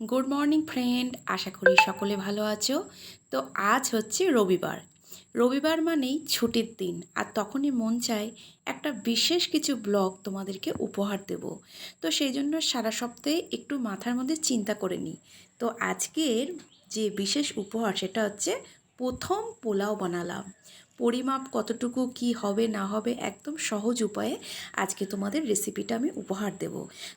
Good morning friend আশা করি সকলে ভালো আছো। তো আজ হচ্ছে রবিবার। রবিবার মানেই ছুটির দিন। আর তখনই মন চায় একটা বিশেষ কিছু ব্লগ তোমাদেরকে উপহার দেব। তো সেই জন্য সারা সপ্তাহে একটু মাথার মধ্যে চিন্তা করে নিই। তো আজকের যে বিশেষ উপহার সেটা হচ্ছে প্রথম পোলাও বানালাম। পরিমাপ কতটুকু কি হবে, না হবে একদম সহজ উপায়ে আজকে তোমাদের রেসিপিটা আমি উপহার দেব।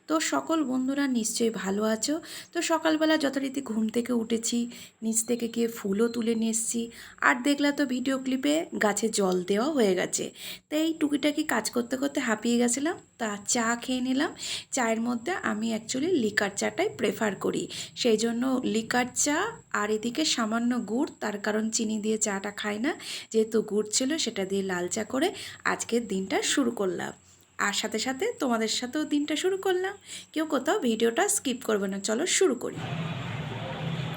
তো সকল বন্ধুরা নিশ্চয়ই ভালো আছো। তো সকালবেলা যথারীতি ঘুম থেকে উঠেছি, নিচ থেকে গিয়ে ফুলও তুলে নিয়ে এসেছি। আর দেখলা তো ভিডিও ক্লিপে গাছে জল দেওয়া হয়ে গেছে। তো এই টুকিটাকি কাজ করতে করতে হাঁপিয়ে গেছিলাম। তা চা খেয়ে নিলাম। চায়ের মধ্যে আমি অ্যাকচুয়ালি লিকার চাটাই প্রেফার করি। সেই জন্য লিকার চা আর এদিকে সামান্য গুড়, তার কারণ চিনি দিয়ে চাটা খায় না। যেহেতু গুড় ছিল, সেটা দিয়ে লাল চা করে আজকের দিনটা শুরু করলাম। আর সাথে সাথে তোমাদের সাথেও দিনটা শুরু করলাম। কেউ কোথাও ভিডিওটা স্কিপ করবে না, চলো শুরু করি।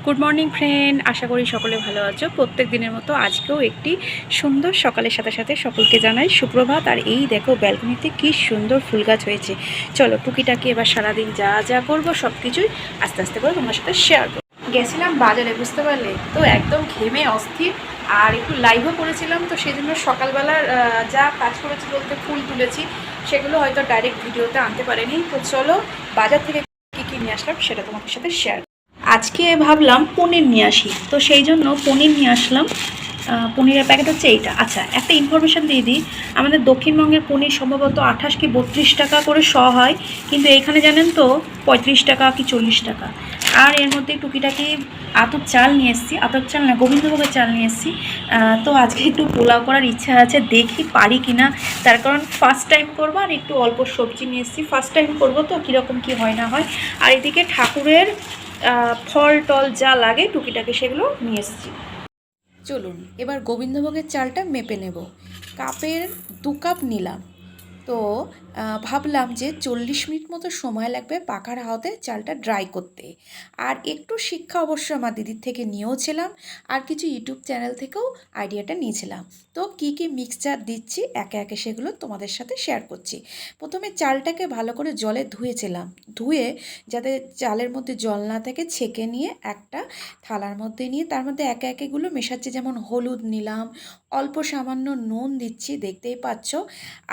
গুড মর্নিং ফ্রেন্ড আশা করি সকলে ভালো আছো। প্রত্যেক দিনের মতো আজকেও একটি সুন্দর সকালের সাথে সাথে সকলকে জানাই সুপ্রভাত। আর এই দেখো, ব্যালকনিতে কি সুন্দর ফুল গাছ হয়েছে। চলো, টুকিটাকি এবার সারাদিন যা যা করব সব কিছুই আস্তে আস্তে করে তোমার সাথে শেয়ার করব। গেছিলাম বাজারে, বুঝতে পারলে? তো একদম ঘেমে অস্থির, আর একটু লাইভও করেছিলাম, তো সেই জন্য সকালবেলার যা কাজ করেছি বলতে ফুল তুলেছি, সেগুলো হয়তো ডাইরেক্ট ভিডিওতে আনতে পারেনি। তো চলো, বাজার থেকে কী কী নিয়ে আসলাম সেটা তোমাদের সাথে শেয়ার আজকে ভাবলাম পনির নিয়ে আসি, তো সেই জন্য পনির নিয়ে আসলাম। পনিরের প্যাকেট হচ্ছে এইটা। আচ্ছা একটা ইনফরমেশান দিয়ে দিই। আমাদের দক্ষিণবঙ্গের পনির সম্ভবত আঠাশ কি বত্রিশ টাকা করে শ হয়, কিন্তু এইখানে জানেন তো, পঁয়ত্রিশ টাকা কি চল্লিশ টাকা। আর এর মধ্যে টুকিটাকি আতর চাল নিয়ে এসেছি। আতর চাল না, গোবিন্দভোগের চাল নিয়ে এসেছি। তো আজকে একটু পোলাও করার ইচ্ছা আছে, দেখি পারি কি না তার কারণ ফার্স্ট টাইম করব আর একটু অল্প সবজি নিয়ে এসেছি। ফার্স্ট টাইম করব তো কীরকম কী হয় না হয়। আর এদিকে ঠাকুরের ফল টল যা লাগে টুকিটাকি সেগুলো নিয়ে এসেছি। চলুন, এবার গোবিন্দভোগের চালটা মেপে নেব। কাপের দু কাপ নিলাম। তো ভাবলাম যে চল্লিশ মিনিট মতো সময় লাগবে পাখার হাওয়াতে চালটা ড্রাই করতে। আর একটু শিক্ষা অবশ্য আমার দিদির থেকে নিয়েওছিলাম আর কিছু ইউটিউব চ্যানেল থেকেও আইডিয়াটা নিয়েছিলাম। তো কি কি মিক্সচার দিচ্ছি, একে একে সেগুলো তোমাদের সাথে শেয়ার করছি। প্রথমে চালটাকে ভালো করে জলে ধুয়েছিলাম। ধুয়ে যাতে চালের মধ্যে জল না থাকে, ছেঁকে নিয়ে একটা থালার মধ্যে নিয়ে তার মধ্যে একে একেগুলো মেশাচ্ছি। যেমন হলুদ নিলাম, অল্প সামান্য নুন দিচ্ছি, দেখতেই পাচ্ছ।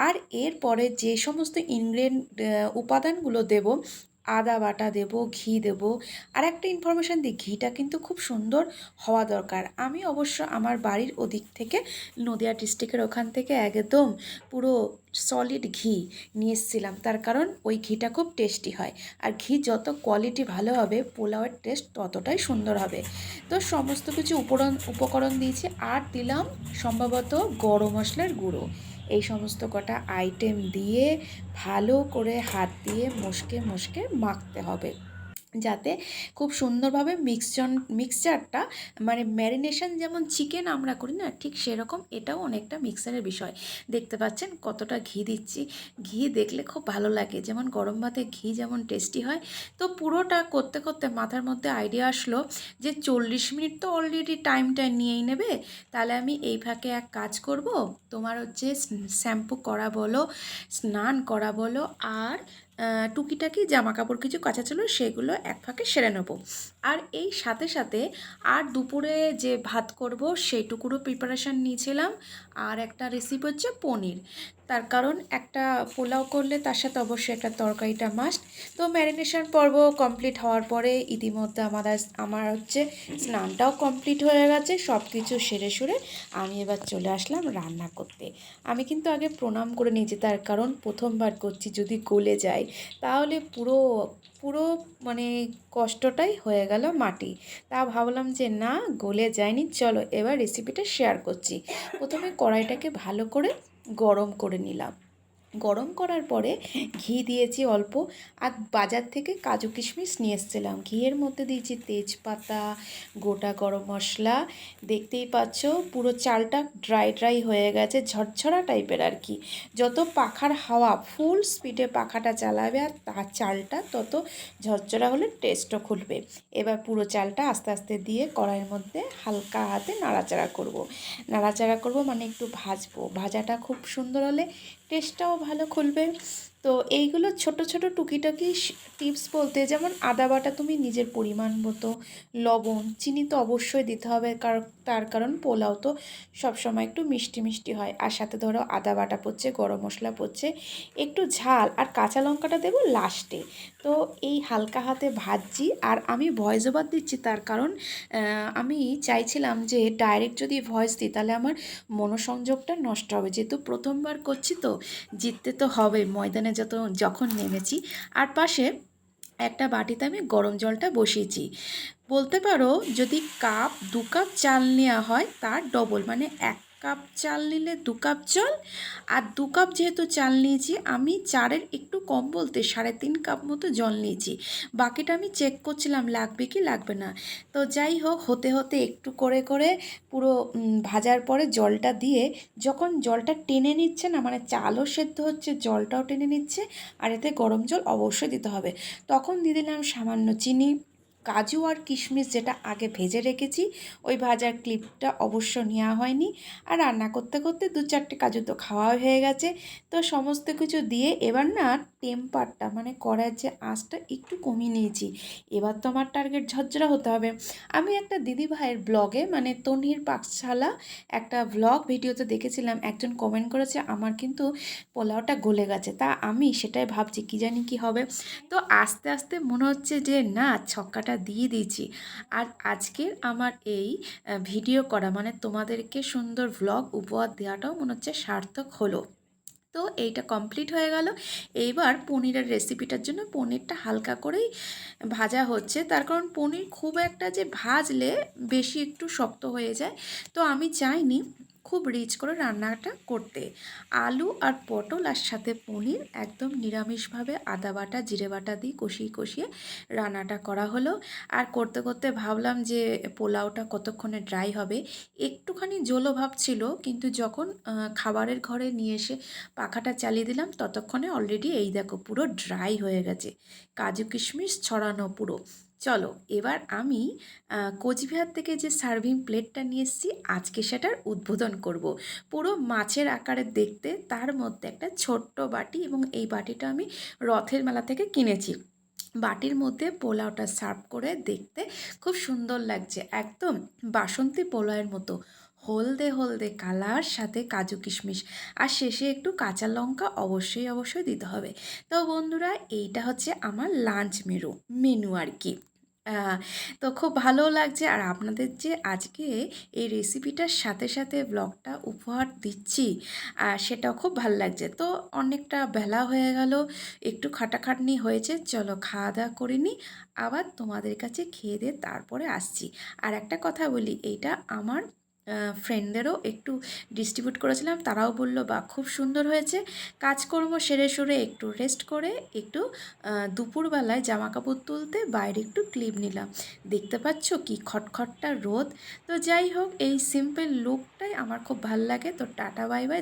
আর এরপরে যে সমস্ত ইনগ্রেডিয়েন্ট উপাদানগুলো দেব, আদা বাটা দেব, ঘি দেব। আর একটা ইনফরমেশান দিই, ঘিটা কিন্তু খুব সুন্দর হওয়া দরকার। আমি অবশ্য আমার বাড়ির ওদিক থেকে, নদিয়া ডিস্ট্রিক্টের ওখান থেকে একদম পুরো সলিড ঘি নিয়ে এসেছিলাম। তার কারণ ওই ঘিটা খুব টেস্টি হয়। আর ঘি যত কোয়ালিটি ভালো হবে, পোলাওয়ের টেস্ট ততটাই সুন্দর হবে। তো সমস্ত কিছু উপকরণ উপকরণ দিয়েছি। আর দিলাম সম্ভবত গরম মশলার গুঁড়ো। এই সমস্ত কটা আইটেম দিয়ে ভালো করে হাত দিয়ে মশকে মশকে মাখতে হবে। যাতে খুব সুন্দরভাবে মিক্সচার মিক্সচারটা মানে ম্যারিনেশন যেমন চিকেন আমরা করি না, ঠিক সেরকম এটাও অনেকটা মিক্সারের বিষয়। দেখতে পাচ্ছেন কতটা ঘি দিচ্ছি। ঘি দেখলে খুব ভালো লাগে। যেমন গরম ভাতে ঘি যেমন টেস্টি হয়। তো পুরোটা করতে করতে মাথার মধ্যে আইডিয়া আসলো যে চল্লিশ মিনিট তো অলরেডি টাইমটা নিয়েই নেবে। তাহলে আমি এই ফাঁকে এক কাজ করব। তোমার হচ্ছে শ্যাম্পু করা বলো, স্নান করা বলো, আর টুকিটাকি জামা কাপড় কিছু কাঁচা ছিল সেগুলো এক ফাঁকে সেরে নেব। আর এই সাথে সাথে আর দুপুরে যে ভাত করব সেইটুকুরও প্রিপারেশান নিয়েছিলাম। আর একটা রেসিপি হচ্ছে পনির। তার কারণ একটা পোলাও করলে তার সাথে অবশ্যই একটা তরকারিটা মাস্ট তো ম্যারিনেশন পর্ব কমপ্লিট হওয়ার পরে ইতিমধ্যে আমাদের আমার হচ্ছে স্নানটাও কমপ্লিট হয়ে গেছে সব কিছু সেরে সুরে আমি এবার চলে আসলাম রান্না করতে। আমি কিন্তু আগে প্রণাম করে নিয়েছি, তার কারণ প্রথমবার করছি যদি গলে যায়, তাহলে পুরো পুরো মানে কষ্টটাই হয়ে গেল মাটি। তা ভাবলাম যে না, গলে যায়নি, চলো এবার রেসিপিটা শেয়ার করছি। প্রথমে কড়াইটাকে ভালো করে গরম করে নিলাম। গরম করার পরে ঘি দিয়েছি অল্প। আর বাজার থেকে কাজু কিশমিশ নিয়ে এসেছিলাম। ঘিয়ের মধ্যে দিয়েছি তেজপাতা, গোটা গরম মশলা। দেখতেই পাচ্ছ, পুরো চালটা ড্রাই ড্রাই হয়ে গেছে, ঝরঝরা টাইপের আর কি। যত পাখার হাওয়া ফুল স্পিডে পাখাটা চালাবে আর তার চালটা তত ঝরঝরা হলে টেস্টও খুলবে। এবার পুরো চালটা আস্তে আস্তে দিয়ে কড়াইয়ের মধ্যে হালকা হাতে নাড়াচাড়া করব। নাড়াচাড়া করব মানে একটু ভাজবো। ভাজাটা খুব সুন্দর হলে টেস্টটাও ভালো খুলবে। তো এইগুলো ছোট ছোট টুকিটাকি টিপস বলতে যেমন আদা বাটা তুমি নিজের পরিমাণ মতো, লবণ, চিনি তো অবশ্যই দিতে হবে। কারণ তার কারণ পোলাও তো সবসময় একটু মিষ্টি মিষ্টি হয়। আর সাথে ধরো আদা বাটা পড়ছে, গরম মশলা পড়ছে, একটু ঝাল আর কাঁচা লঙ্কাটা দেবো লাস্টে তো এই হালকা হাতে ভাজছি আর আমি ভয়েস ওভার দিচ্ছি তার কারণ আমি চাইছিলাম যে ডাইরেক্ট যদি ভয়েস দিই তাহলে আমার মনোসংযোগটা নষ্ট হবে। যেহেতু প্রথমবার করছি তো, জিততে তো হবে ময়দানে যত, যখন নেমেছি, আর পাশে একটা বাটিতে আমি গরম জলটা বসিয়েছি। বলতে পারো যদি কাপ দু কাপ চাল নেওয়া হয় তার ডবল মানে এক কাপ চাল নিলে দু কাপ জল। আর দু কাপ যেহেতু চাল নিয়েছি, আমি চারের একটু কম বলতে সাড়ে তিন কাপ মতো জল নিয়েছি। বাকিটা আমি চেক করছিলাম, লাগবে কি লাগবে না। তো যাই হোক, হতে হতে একটু করে করে পুরো ভাজার পরে জলটা দিয়ে যখন জলটা টেনে নিচ্ছে না মানে চালও সেদ্ধ হচ্ছে, জলটাও টেনে নিচ্ছে, আর এতে গরম জল অবশ্যই দিতে হবে। তখন দিয়ে দিলাম সামান্য চিনি। কাজু আর কিশমিশ যেটা আগে ভেজে রেখেছি, ওই ভাজার ক্লিপটা অবশ্য নেওয়া হয়নি। আর রান্না করতে করতে দু চারটে কাজু তো খাওয়া হয়ে গেছে। তো সমস্ত কিছু দিয়ে এবার না টেম্পারটা মানে কড়ার যে আঁচটা একটু কমিয়ে নিয়েছি। এবার তো আমার টার্গেট ঝরঝরা হতে হবে। আমি একটা দিদি ভাইয়ের ব্লগে মানে তনির পাকশালা একটা ব্লগ ভিডিওতে দেখেছিলাম। একজন কমেন্ট করেছে, আমার কিন্তু পোলাওটা গলে গেছে। তা আমি সেটাই ভাবছি, কি জানি কি হবে? তো আস্তে আস্তে মনে হচ্ছে যে, না, ছক্কাটা দিয়ে দিয়েছি। আর আজকের আমার এই ভিডিও করা মানে তোমাদেরকে সুন্দর ভ্লগ উপহার দেওয়াটাও মনে হচ্ছে সার্থক হলো। তো এইটা কমপ্লিট হয়ে গেল। এইবার পনিরের রেসিপিটার জন্য পনিরটা হালকা করেই ভাজা হচ্ছে। তার কারণ পনির খুব একটা যে ভাজলে বেশি একটু শক্ত হয়ে যায়। তো আমি চাইনি খুব রিচ করে রান্নাটা করতে। আলু আর পটল আর সাথে পনির একদম নিরামিষভাবে আদা বাটা, জিরে বাটা দিয়ে কষিয়ে কষিয়ে রান্নাটা করা হলো। আর করতে করতে ভাবলাম যে পোলাওটা কতক্ষণে ড্রাই হবে। একটুখানি জলো ভাব ছিল, কিন্তু যখন খাবারের ঘরে নিয়ে এসে পাখাটা চালিয়ে দিলাম, ততক্ষণে অলরেডি এই দেখো পুরো ড্রাই হয়ে গেছে। কাজু কিশমিশ ছড়ানো পুরো। চলো এবার আমি কোচবিহার থেকে যে সার্ভিং প্লেটটা নিয়ে এসেছি, আজকে সেটার উদ্বোধন করব। পুরো মাছের আকারে দেখতে তার মধ্যে একটা ছোট্ট বাটি এবং এই বাটিটা আমি রথের মেলা থেকে কিনেছি বাটির মধ্যে পোলাওটা সার্ভ করে দেখতে খুব সুন্দর লাগছে, একদম বাসন্তী পোলাওয়ের মতো হলদে হলদে কালার, সাথে কাজু কিশমিশ। আর শেষে একটু কাঁচা লঙ্কা অবশ্যই অবশ্যই দিতে হবে। তো বন্ধুরা, এইটা হচ্ছে আমার লাঞ্চ মেনু মেনু আর কি। তো খুব ভালো লাগছে। আর আপনাদের যে আজকে এই রেসিপিটার সাথে সাথে ব্লগটা উপহার দিচ্ছি আর সেটাও খুব ভালো লাগছে। তো অনেকটা বেলা হয়ে গেল, একটু খাটাখাটনি হয়েছে। চলো খাওয়া দাওয়া করে নিই, আবার তোমাদের কাছে খেয়ে দিয়ে তারপরে আসছি। আর একটা কথা বলি, এইটা আমার ফ্রেন্ডদেরও একটু ডিস্ট্রিবিউট করেছিলাম। তারাও বলল বা খুব সুন্দর হয়েছে। কাজকর্ম সেরে সরে একটু রেস্ট করে, একটু দুপুরবেলায় জামা কাপড় তুলতে বাইরে একটু ক্লিপ নিলাম। দেখতে পাচ্ছ কি খটখটটা রোদ। তো যাই হোক, এই সিম্পল লুকটাই আমার খুব ভালো লাগে। তো টাটা বাই বাই